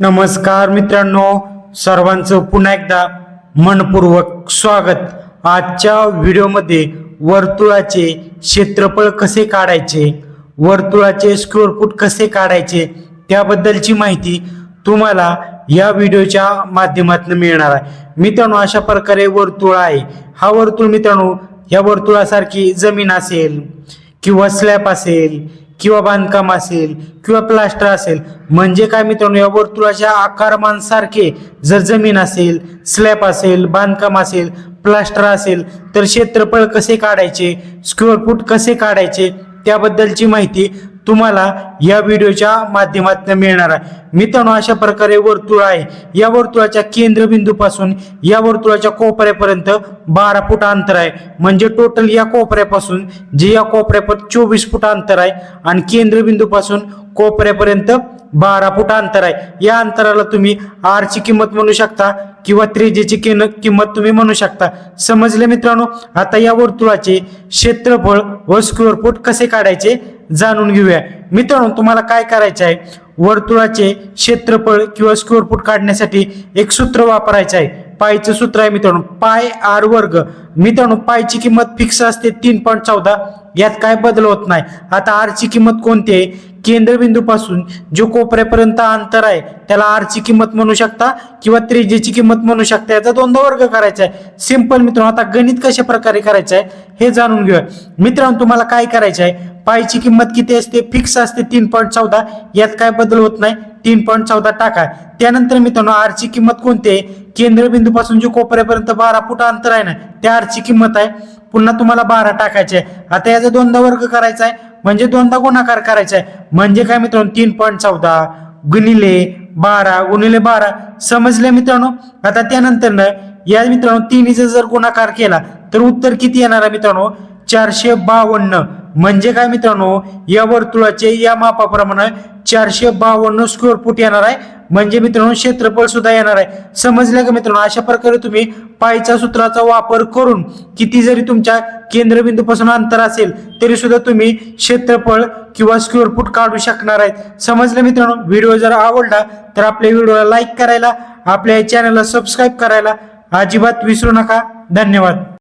नमस्कार मित्रांनो सर्वांचं पुन्हा एकदा मनपूर्वक स्वागत. आजच्या व्हिडिओमध्ये वर्तुळाचे क्षेत्रफळ कसे काढायचे वर्तुळाचे स्क्वेअर फूट कसे काढायचे त्याबद्दलची माहिती तुम्हाला या व्हिडिओच्या माध्यमातून मिळणार आहे. मित्रांनो अशा प्रकारे वर्तुळ आहे. हा वर्तुळ मित्रांनो या वर्तुळासारखी जमीन असेल किंवा स्लॅब असेल किंवा बांधकाम असेल किंवा प्लास्टर असेल म्हणजे काय मित्रांनो या वर्तुळाच्या आकारमानसारखे जर जमीन असेल स्लॅब असेल बांधकाम असेल प्लास्टर असेल तर क्षेत्रफळ कसे काढायचे स्क्वेअर फूट कसे काढायचे त्याबद्दलची माहिती तुम्हाला या व्हिडिओच्या माध्यमातून मिळणार आहे. मित्रांनो अशा प्रकारे वर्तुळ आहे. या वर्तुळाच्या केंद्रबिंदूपासून या वर्तुळाच्या कोपऱ्यापर्यंत बारा फूट अंतर आहे. म्हणजे टोटल या कोपऱ्यापासून जे या कोपऱ्यापर्यंत चोवीस फूट अंतर आहे आणि केंद्रबिंदूपासून कोपऱ्यापर्यंत बारा फूट अंतर आहे. या अंतराला तुम्ही आरची किंमत म्हणू शकता किंवा त्रिजेची किन किंमत तुम्ही म्हणू शकता. समजले मित्रांनो? आता या वर्तुळाचे क्षेत्रफळ व स्क्वेअर फूट कसे काढायचे? जाणून घेऊया. मित्रांनो तुम्हाला काय करायचं आहे? वर्तुळाचे क्षेत्रफळ किंवा स्क्वेअर फूट काढण्यासाठी एक सूत्र वापरायचं आहे. पायचं सूत्र आहे मित्रांनो पाय आर वर्ग. मित्रांनो पायची किंमत फिक्स असते तीन पॉईंट चौदा. यात काय बदल होत नाही. आता आरची किंमत कोणती आहे? केंद्रबिंदूपासून जो कोपऱ्यापर्यंत अंतर आहे त्याला आरची किंमत म्हणू शकता किंवा त्रिजेची किंमत म्हणू शकता. याचा दोनदा वर्ग करायचा आहे. सिंपल मित्रांनो आता गणित कशा प्रकारे करायचं आहे हे जाणून घेऊया. मित्रांनो तुम्हाला काय करायचं आहे? पायची किंमत किती असते? फिक्स असते तीन पॉईंट चौदा. यात काय बदल होत नाही? तीन पॉईंट चौदा टाका. त्यानंतर मित्रांनो आरची किंमत कोणती आहे? केंद्रबिंदूपासून जे कोपऱ्यापर्यंत बारा फूट अंतर आहे ना त्या आरची किंमत आहे. पुन्हा तुम्हाला बारा टाकायचे आहे. आता याचा दोनदा वर्ग करायचा आहे. म्हणजे दोनदा गुणाकार करायचा आहे. म्हणजे काय मित्रांनो? तीन पॉईंट चौदा. गुणिले बारा गुणिले बारा. समजले मित्रांनो? आता त्यानंतर या मित्रांनो तिन्हीचा जर गुणाकार केला तर उत्तर किती येणार आहे मित्रांनो? चारशे बावन्न. म्हणजे काय मित्रांनो या वर्तुळाचे या मापाप्रमाणे चारशे बावन्न स्क्वेअर फूट येणार आहे. म्हणजे मित्रांनो क्षेत्रफळ सुद्धा येणार आहे. समजलं का मित्रांनो? अशा प्रकारे तुम्ही पायच्या सूत्राचा वापर करून किती जरी तुमच्या केंद्रबिंदूपासून अंतर असेल तरी सुद्धा तुम्ही क्षेत्रफळ किंवा स्क्वेअर फूट काढू शकणार आहेत. समजलं मित्रांनो? व्हिडिओ जर आवडला तर आपल्या व्हिडिओला लाईक करायला आपल्या चॅनलला सबस्क्राईब करायला अजिबात विसरू नका. धन्यवाद.